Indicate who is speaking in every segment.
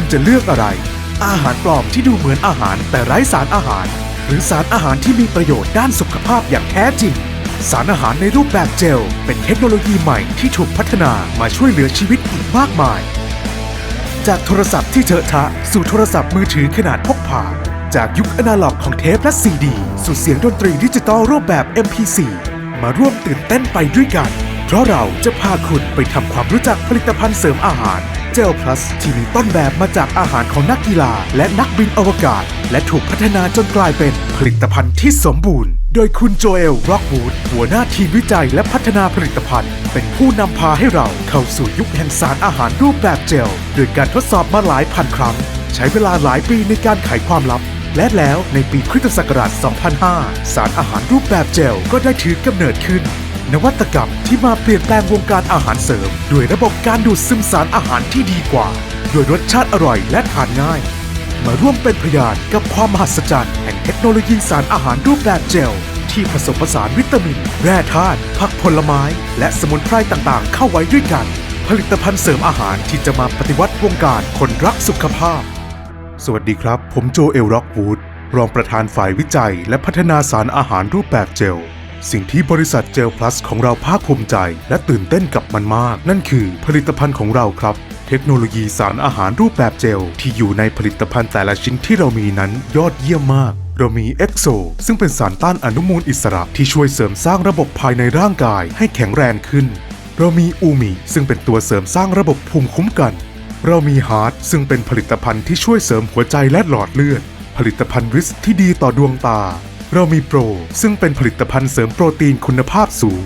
Speaker 1: คุณจะเลือกอะไร อาหารปลอมที่ดูเหมือนอาหารแต่ไร้สารอาหาร หรือสารอาหารที่มีประโยชน์ด้านสุขภาพอย่างแท้จริง สารอาหารในรูปแบบเจล เป็นเทคโนโลยีใหม่ที่ถูกพัฒนามาช่วยเหลือชีวิตอีกมากมาย จากโทรศัพท์ที่เถอะทะสู่โทรศัพท์มือถือขนาดพกพาจากยุคอนาล็อกของเทปและซีดีสู่เสียงดนตรีดิจิตอลรูปแบบ MP4 มาร่วมตื่นเต้นไปด้วยกัน เพราะเราจะพาคุณไปทำความรู้จักผลิตภัณฑ์เสริมอาหาร เจลพลัสที่มีต้นแบบมาจากอาหารของนักกีฬา และนักบินอวกาศ และถูกพัฒนาจนกลายเป็นผลิตภัณฑ์ที่สมบูรณ์ โดยคุณโจเอลร็อกวูดหัวหน้าทีมวิจัยและพัฒนาผลิตภัณฑ์ เป็นผู้นำพาให้เราเข้าสู่ยุคแห่งสารอาหารรูปแบบเจลโดยการทดสอบมาหลายพันครั้ง ใช้เวลาหลายปีในการไขความลับและแล้วในปีคริสตศักราช 2005 สารอาหารรูปแบบเจลก็ได้ถือกำเนิดขึ้น นวัตกรรมที่มาเปลี่ยนแปลงวงการอาหารเสริม ด้วยระบบการดูดซึมสารอาหารที่ดีกว่า ด้วยรสชาติอร่อยและทานง่าย มาร่วมเป็นพยานกับความมหัศจรรย์แห่งเทคโนโลยีสารอาหารรูปแบบเจล ที่ผสมผสานวิตามิน แร่ธาตุผักผลไม้ และสมุนไพรต่างๆ เข้าไว้ด้วยกัน ผลิตภัณฑ์เสริมอาหารที่จะมาปฏิวัติวงการคนรักสุขภาพ สวัสดีครับ ผมโจเอลร็อกวูดรองประธานฝ่ายวิจัย และพัฒนาสารอาหารรูปแบบเจล สิ่งที่บริษัทเจลพลัสของเราภาคภูมิใจ และตื่นเต้นกับมันมาก นั่นคือผลิตภัณฑ์ของเราครับ เทคโนโลยีสารอาหารรูปแบบเจล ที่อยู่ในผลิตภัณฑ์แต่ละชิ้นที่เรามีนั้นยอดเยี่ยมมากเรามีเอ็กโซซึ่งเป็นสารต้านอนุมูลอิสระที่ช่วยเสริมสร้างระบบภายในร่างกายให้แข็งแรงขึ้น เรามีอูมิซึ่งเป็นตัวเสริมสร้างระบบภูมิคุ้มกัน เรามีฮาร์ดซึ่งเป็นผลิตภัณฑ์ที่ช่วยเสริมหัวใจและหลอดเลือด ผลิตภัณฑ์ริสที่ดีต่อดวงตา เรามีโปร ซึ่งเป็นผลิตภัณฑ์เสริมโปรตีนคุณภาพสูง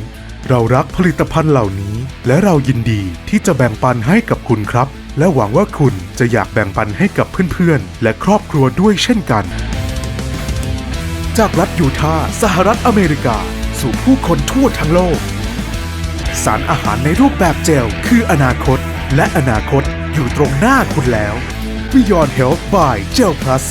Speaker 1: เรารักผลิตภัณฑ์เหล่านี้ และเรายินดีที่จะแบ่งปันให้กับคุณครับ และหวังว่าคุณจะอยากแบ่งปันให้กับเพื่อนๆ และครอบครัวด้วยเช่นกัน จากรัฐยูทาห์สหรัฐอเมริกา สู่ผู้คนทั่วทั้งโลก สารอาหารในรูปแบบเจล คืออนาคต และอนาคตอยู่ตรงหน้าคุณแล้ว Beyond Health by Gel Plus